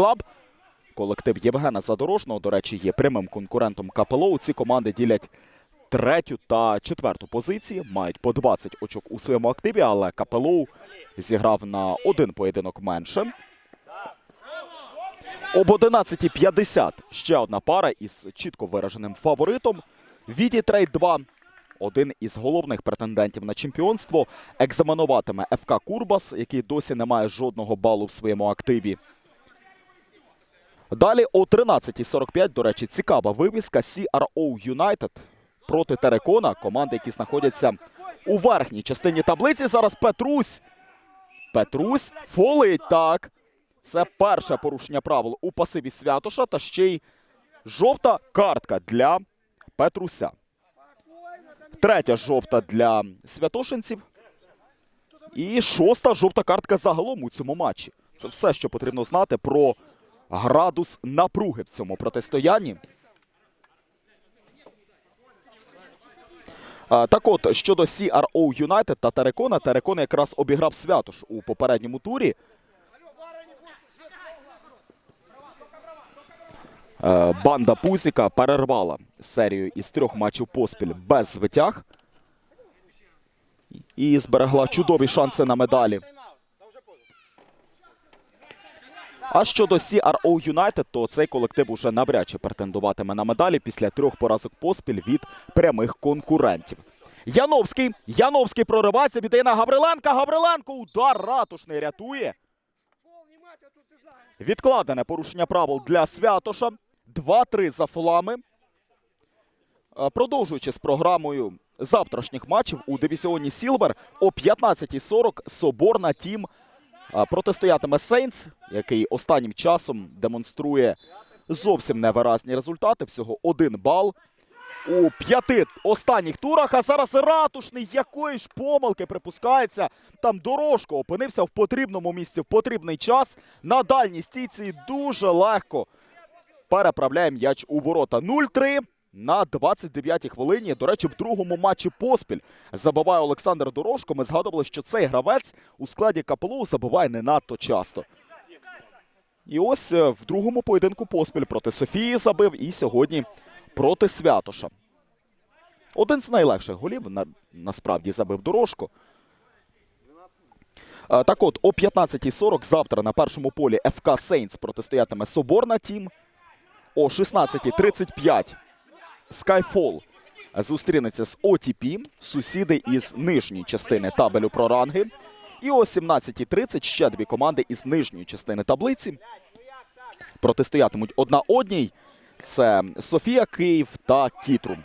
Клаб. Колектив Євгена Задорожного, до речі, є прямим конкурентом КПЛО. Ці команди ділять третю та четверту позиції, мають по 20 очок у своєму активі, але КПЛО зіграв на один поєдинок менше. Об 11.50 ще одна пара із чітко вираженим фаворитом. Віді Трейд 2 один із головних претендентів на чемпіонство, екзаменуватиме ФК Курбас, який досі не має жодного балу в своєму активі. Далі о 13.45, до речі, цікава вивіска CRO United проти Терекона, команди, які знаходяться у верхній частині таблиці. Зараз Петрусь. Петрусь фолить так. Це перше порушення правил у пасиві Святоша та ще й жовта картка для Петруся. Третя жовта для святошинців. І шоста жовта картка загалом у цьому матчі. Це все, що потрібно знати про градус напруги в цьому протистоянні. Так от, щодо CRO United та Терекона, Терекон якраз обіграв Святош у попередньому турі. Е, Банда Пузіка перервала серію із трьох матчів поспіль без звитяг і зберегла чудові шанси на медалі. А щодо CRO United, то цей колектив уже навряд чи претендуватиме на медалі після трьох поразок поспіль від прямих конкурентів. Яновський. Яновський проривається, віддає на Гавриленка. Гавриленко удар ратушний рятує. Відкладене порушення правил для Святоша. 2-3 за фолами. Е, Продовжуючи з програмою завтрашніх матчів у дивізіоні Сілвер о 15.40 Соборна Тім протистоятиме Сейнс, який останнім часом демонструє зовсім невиразні результати. Всього один бал у п'яти останніх турах. А зараз ратушний якої ж помилки припускається. Там дорожко опинився в потрібному місці в потрібний час. На дальній стійці дуже легко переправляє м'яч у ворота 0-3 на 29-й хвилині. До речі, в другому матчі поспіль забиває Олександр Дорожко. Ми згадували, що цей гравець у складі КПЛУ забиває не надто часто. І ось е, в другому поєдинку поспіль проти Софії забив і сьогодні проти Святоша. Один з найлегших голів на, насправді забив Дорожко. Е, Так от, о 15.40 завтра на першому полі ФК Сейнс протистоятиме Соборна Тім. О 16.35 Skyfall зустрінеться з OTP, сусіди із нижньої частини табелю про ранги. І о 17.30 ще дві команди із нижньої частини таблиці протистоятимуть одна одній. Це Софія Київ та Кітрум.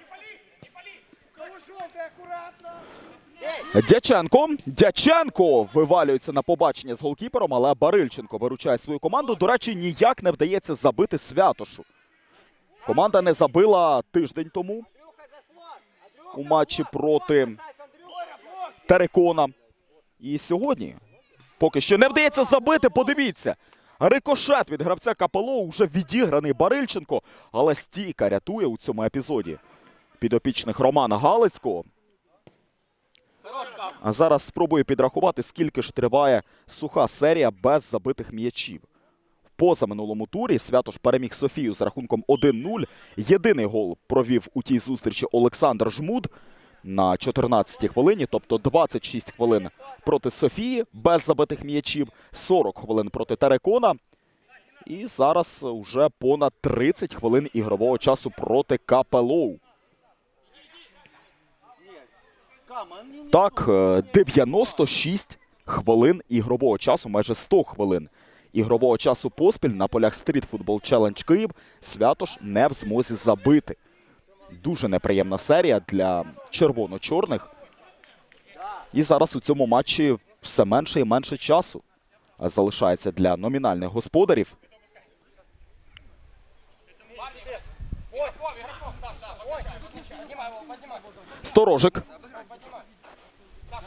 Дяченко. Дяченко вивалюється на побачення з голкіпером, але Барильченко виручає свою команду. До речі, ніяк не вдається забити Святошу. Команда не забила тиждень тому у матчі проти Терекона. І сьогодні поки що не вдається забити. Подивіться. Рикошет від гравця КПЛО вже відіграний Барильченко, але стійка рятує у цьому епізоді підопічних Романа Галицького. А зараз спробую підрахувати, скільки ж триває суха серія без забитих м'ячів. Позаминулому турі Святош переміг Софію з рахунком 1-0. Єдиний гол провів у тій зустрічі Олександр Жмуд на 14-й хвилині, тобто 26 хвилин проти Софії без забитих м'ячів, 40 хвилин проти Терекона. І зараз вже понад 30 хвилин ігрового часу проти КПЛОУ. Так, е, 96 хвилин ігрового часу, майже 100 хвилин ігрового часу поспіль на полях Street Football Challenge Київ Святош не в змозі забити. Дуже неприємна серія для червоно-чорних. І зараз у цьому матчі все менше і менше часу залишається для номінальних господарів. Сторожик. Саш,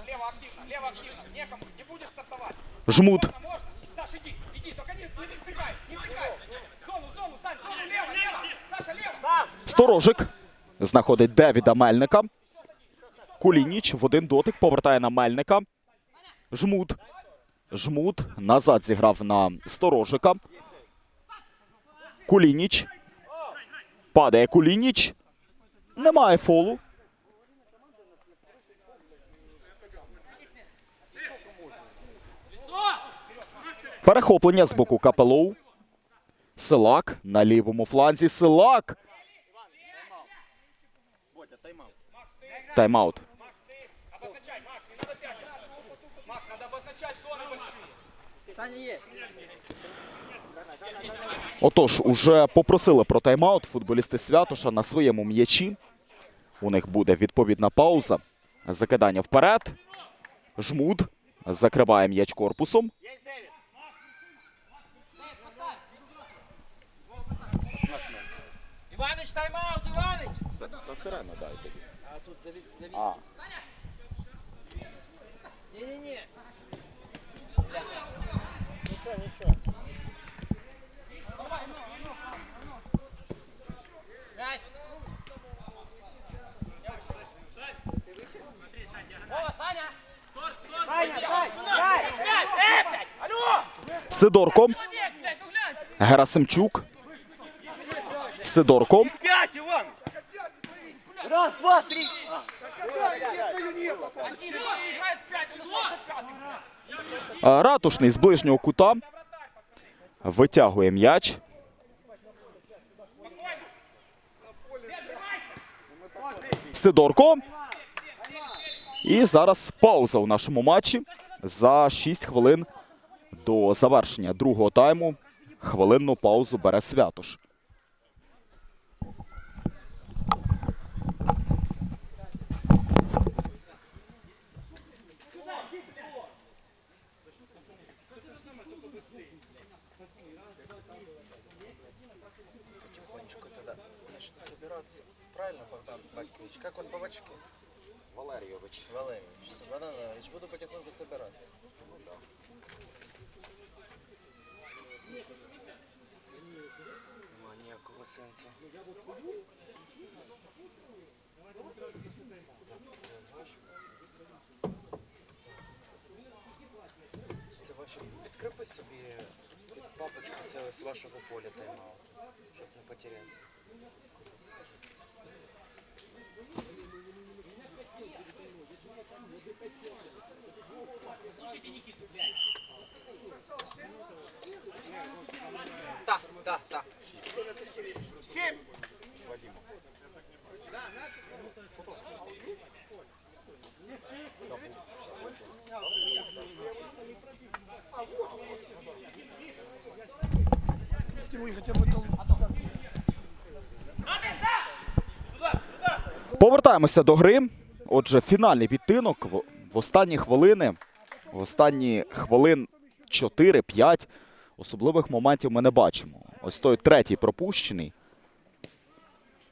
Сторожик знаходить Девіда Мельника. Кулініч в один дотик повертає на Мельника. Жмут. Жмут назад зіграв на Сторожика. Кулініч. Падає Кулініч. Немає фолу. Перехоплення з боку Капелоу. Силак на лівому фланзі. Силак. Тайм-аут. Отож, уже попросили про тайм-аут футболісти Святоша на своєму м'ячі. У них буде відповідна пауза. Закидання вперед. Жмуд закриває м'яч корпусом. Иваныч, тайм-аут, Иваныч! Та сирена дай тобі. А тут завис, завис. А. Не-не-не. Мяч. Вова, Саня! Сидорко. Ну! Герасимчук. Сидорко. Один играет пять, он за пятый, блядь. А, Ратушний з ближнього кута. Витягує м'яч. Сидорко. І зараз пауза у нашому матчі. За 6 хвилин до завершення другого тайму. Хвилинну паузу бере Святош. Потихонечку тогда начну собираться. Правильно, Богдан Батькович? Как вас по батюшке? Валерійович. Валерьевич. Богдан Валерьевич, буду потихоньку собираться. Нема ніякого сенсу. Це ваш. Це собі папочку, це з вашого поля тайм-аут, щоб не потеряти. Повертаємося до гри. Отже, фінальний відтинок в, останні хвилини. В останні хвилин 4-5 особливих моментів ми не бачимо. Ось той третій пропущений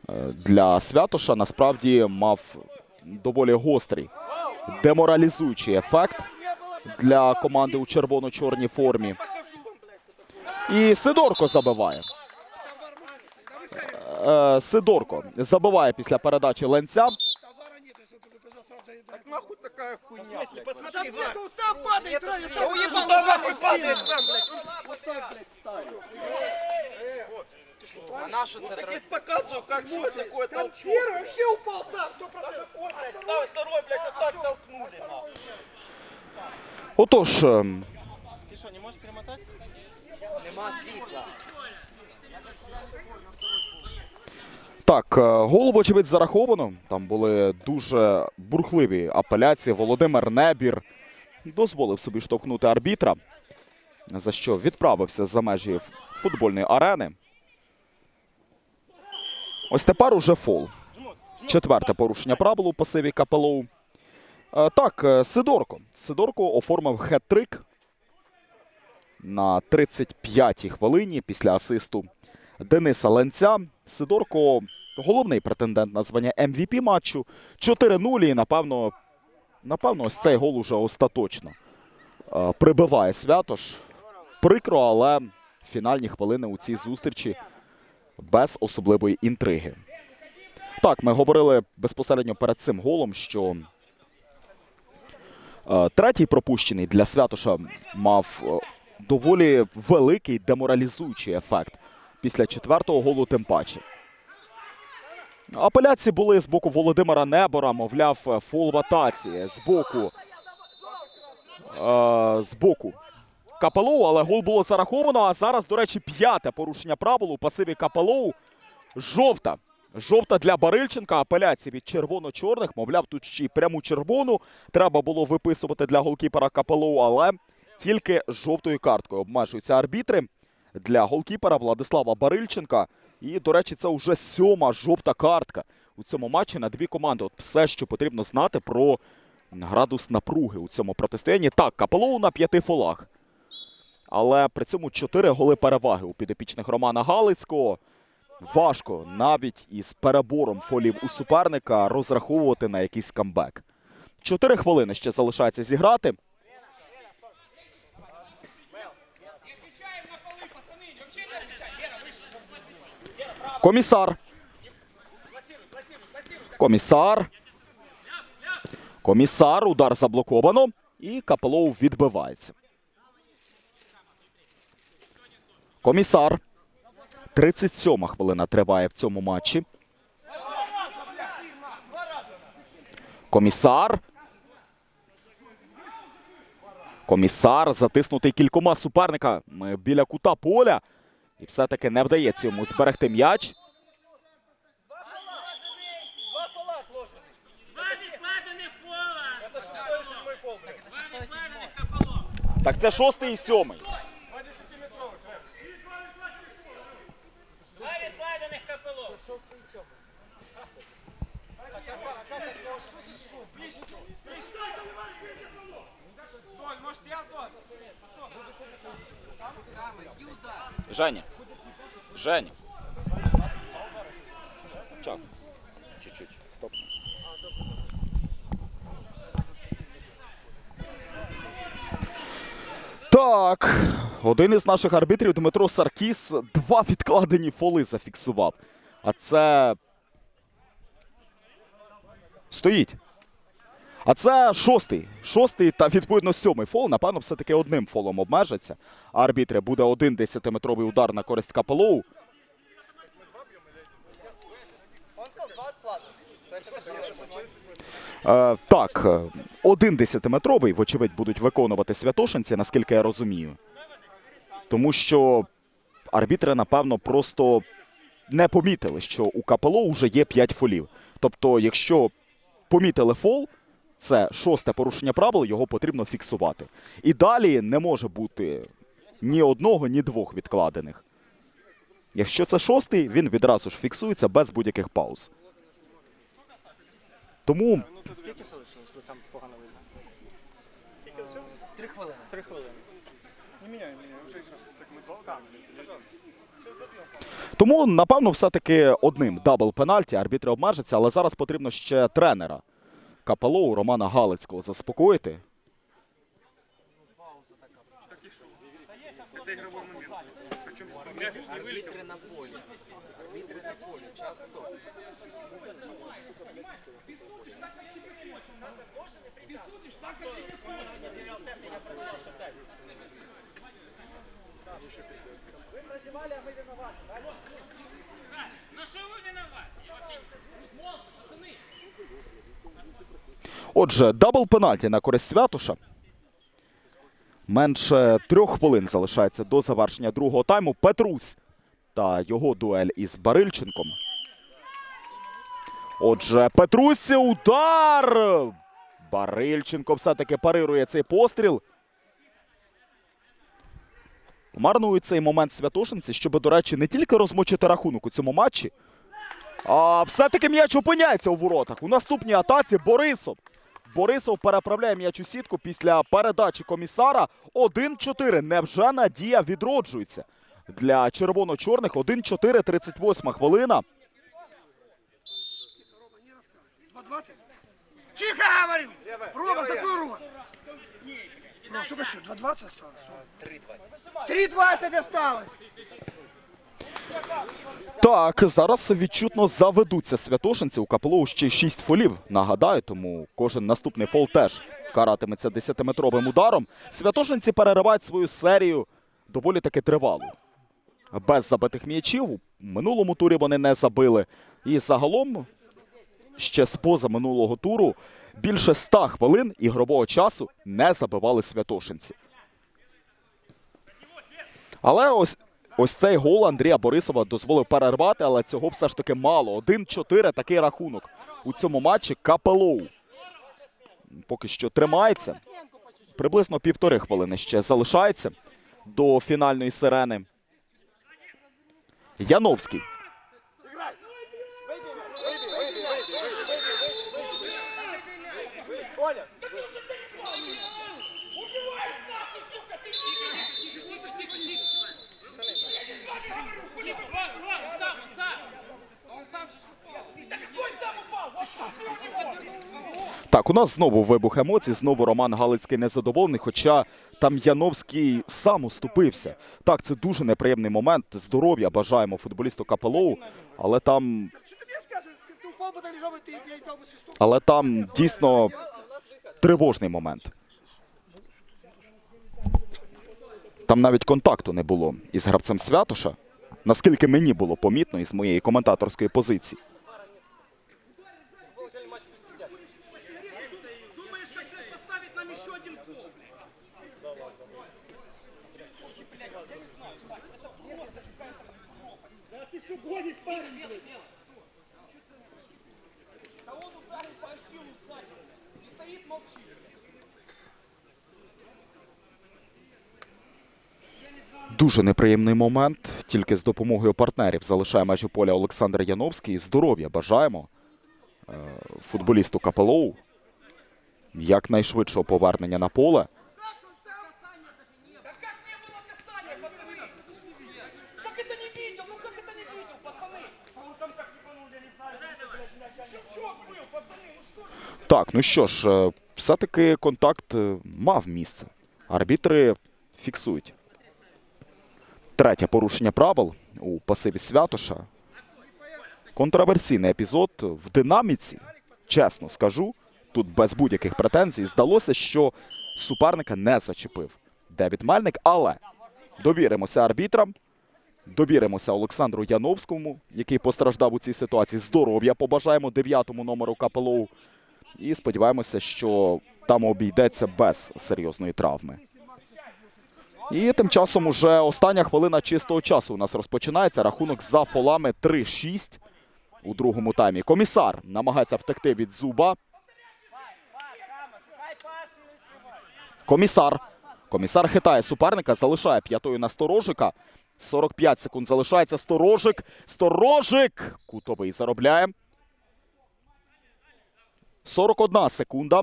е, для Святоша насправді мав доволі гострий деморалізуючий ефект для команди у червоно-чорній формі. І Сидорко забиває. Е, Сидорко забиває після передачі Ленця. Посмотри, блядь, он сам падает, Таня, сам уебал, нахуй падает сам, А нашу це тр- показываю, как что такое толчок. Первый вообще упал сам, сто процентов. Второй, второй, блядь, вот так толкнули. нахуй. Отож, так, е, гол, вочевидь, зараховано. Там були дуже бурхливі апеляції. Володимир Небір дозволив собі штовхнути арбітра, за що відправився за межі футбольної арени. Ось тепер уже фол. Четверте порушення правил у пасиві Капелоу. Е, Так, е, Сидорко. Сидорко оформив хет-трик на 35-й хвилині після асисту Дениса Ленця. Сидорко головний претендент на звання MVP матчу. 4-0 і, напевно, напевно, ось цей гол уже остаточно прибиває Святош. Прикро, але фінальні хвилини у цій зустрічі без особливої інтриги. Так, ми говорили безпосередньо перед цим голом, що третій пропущений для Святоша мав доволі великий деморалізуючий ефект після четвертого голу тим паче. Апеляції були з боку Володимира Небора, мовляв, фол в атаці з боку. Е, з боку Капелоу, але гол було зараховано. А зараз, до речі, п'яте порушення правил у пасиві Капелоу. Жовта. Жовта для Барильченка. Апеляції від червоно-чорних. Мовляв, тут ще й пряму червону. Треба було виписувати для голкіпера Капелоу, але тільки жовтою карткою обмежуються арбітри для голкіпера Владислава Барильченка. І, до речі, це вже сьома жовта картка у цьому матчі на дві команди. От все, що потрібно знати про градус напруги у цьому протистоянні. Так, Капелоу на п'яти фолах. Але при цьому чотири голи переваги у підопічних Романа Галицького. Важко навіть із перебором фолів у суперника розраховувати на якийсь камбек. Чотири хвилини ще залишається зіграти. Комісар. Комісар. Комісар. Удар заблоковано. І Капелоу відбивається. Комісар. 37 хвилина триває в цьому матчі. Комісар. Комісар затиснутий кількома суперниками біля кута поля. І все-таки не вдається йому зберегти м'яч. Так це шостий і сьомий. Может, я тот? Женя. Женя. Час. Чуть-чуть. Стоп. Так. Один із наших арбітрів Дмитро Саркіс два відкладені фоли зафіксував. А це. Стоїть. А це шостий. Шостий та відповідно сьомий фол. Напевно, все-таки одним фолом обмежиться. Арбітри буде один 10-метровий удар на користь Капелоу. Е, так, е, один 10-метровий, вочевидь, будуть виконувати святошинці, наскільки я розумію. Тому що арбітри, напевно, просто не помітили, що у Капелоу вже є 5 фолів. Тобто, якщо помітили фол, це шосте порушення правил, його потрібно фіксувати. І далі не може бути ні одного, ні двох відкладених. Якщо це шостий, він відразу ж фіксується без будь-яких пауз. Тому Скільки залишилось, бо там погано видно? Скільки лишилось? Три хвилини. Три хвилини. Не міняй, не міняй, вже. Так ми два. Тому, напевно, все-таки одним дабл пенальті арбітри обмежаться, але зараз потрібно ще тренера Капелоу Романа Галицького заспокоїти. Арбітри на полі. Арбітри на полі. Час стоп. Ну що ви винуваті? Отже, дабл пенальті на користь Святоша. Менше трьох хвилин залишається до завершення другого тайму. Петрусь та його дуель із Барильченком. Отже, Петрусь удар! Барильченко все-таки парирує цей постріл. Марнують цей момент святошинці, щоб, до речі, не тільки розмочити рахунок у цьому матчі, а все-таки м'яч опиняється у воротах. У наступній атаці Борисов. Борисов переправляє м'яч у сітку після передачі комісара. 1-4. Невже надія відроджується? Для червоно-чорних 1-4, 38 хвилина. Тихо говорю! Рома, закрой рот! Ну, сколько еще? 2.20 осталось? 3.20. 3.20 осталось! Так, зараз відчутно заведуться святошинці. У Капелоу ще 6 фолів. Нагадаю, тому кожен наступний фол теж каратиметься 10-метровим ударом. Святошинці переривають свою серію доволі таки тривалу. без забитих м'ячів. У минулому турі вони не забили. І загалом ще з поза минулого туру більше 100 хвилин ігрового часу не забивали святошинці. Але ось, ось цей гол Андрія Борисова дозволив перервати, але цього все ж таки мало. 1-4 такий рахунок у цьому матчі Капелоу. Поки що тримається. Приблизно півтори хвилини ще залишається до фінальної сирени. Яновський. Так, у нас знову вибух емоцій, знову Роман Галицький незадоволений, хоча там Яновський сам уступився. Так, це дуже неприємний момент. Здоров'я бажаємо футболісту Капелоу, але там, Что ты мне скажешь? Ты упал бы, так лежал бы, ты я дал бы свисток. але там дійсно тривожний момент. Там навіть контакту не було із гравцем Святоша, наскільки мені було помітно із моєї коментаторської позиції. Что гонишь, парень, блин? Да он ударил по Ахиллу сзади. И стоит, молчит. Дуже неприємний момент. Тільки з допомогою партнерів залишає межі поля Олександр Яновський. Здоров'я бажаємо е, футболісту Капелоу. Якнайшвидшого повернення на поле. Так, ну що ж, е, все-таки контакт е, мав місце. Арбітри фіксують. Третє порушення правил у пасиві Святоша. Контроверсійний епізод в динаміці, чесно скажу, тут без будь-яких претензій, здалося, що суперника не зачепив Девід Мельник, але довіримося арбітрам, довіримося Олександру Яновському, який постраждав у цій ситуації. Здоров'я побажаємо дев'ятому номеру КПЛУ. І сподіваємося, що там обійдеться без серйозної травми. І тим часом уже остання хвилина чистого часу у нас розпочинається. Рахунок за фолами 3-6 у другому таймі. Комісар намагається втекти від зуба. Комісар. Комісар хитає суперника, залишає п'ятою на сторожика. 45 секунд залишається сторожик. Сторожик! Кутовий заробляє. 41 секунда.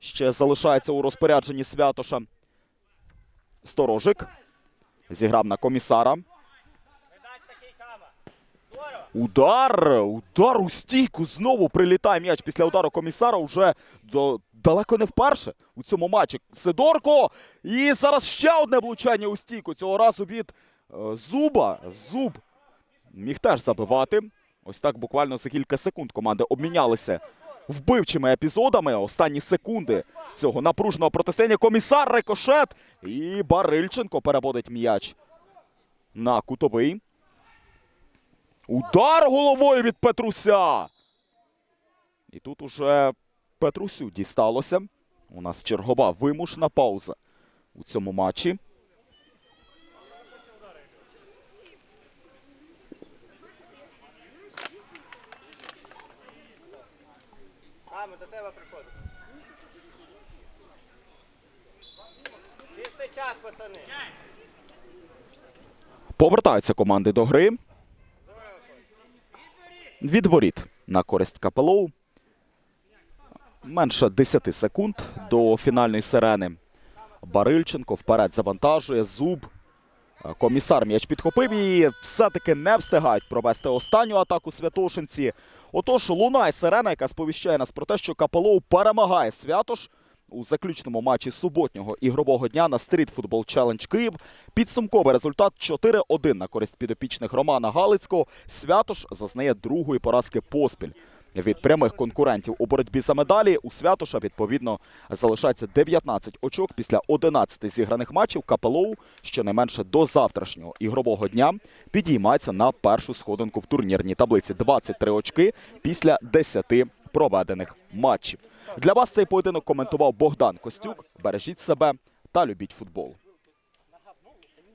Ще залишається у розпорядженні Святоша. Сторожик. Зіграв на комісара. Удар! Удар у стійку. Знову прилітає м'яч після удару комісара. Уже до, далеко не вперше у цьому матчі. Сидорко. І зараз ще одне влучання у стійку. Цього разу від зуба. Зуб міг теж забивати. Ось так буквально за кілька секунд команди обмінялися вбивчими епізодами. Останні секунди цього напруженого протистояння. Комісар Рикошет. І Барильченко переводить м'яч на кутовий. Удар головою від Петруся. І тут уже Петрусю дісталося. У нас чергова вимушена пауза у цьому матчі. А, ми до тебе приходимо. Чистий час, пацани. Повертаються команди до гри. Від воріт на користь Капелоу. Менше 10 секунд до фінальної сирени. Барильченко вперед завантажує зуб. Комісар м'яч підхопив і все-таки не встигають провести останню атаку Святошинці. Отож, лунає сирена, яка сповіщає нас про те, що Капелоу перемагає Святош у заключному матчі суботнього ігрового дня на Street Football Challenge Київ. Підсумковий результат 4-1 на користь підопічних Романа Галицького. Святош зазнає другої поразки поспіль від прямих конкурентів у боротьбі за медалі. У Святоша, відповідно, залишається 19 очок після 11 зіграних матчів. Капелоу щонайменше до завтрашнього ігрового дня підіймається на першу сходинку в турнірній таблиці. 23 очки після 10 проведених матчів. Для вас цей поєдинок коментував Богдан Костюк. Бережіть себе та любіть футбол.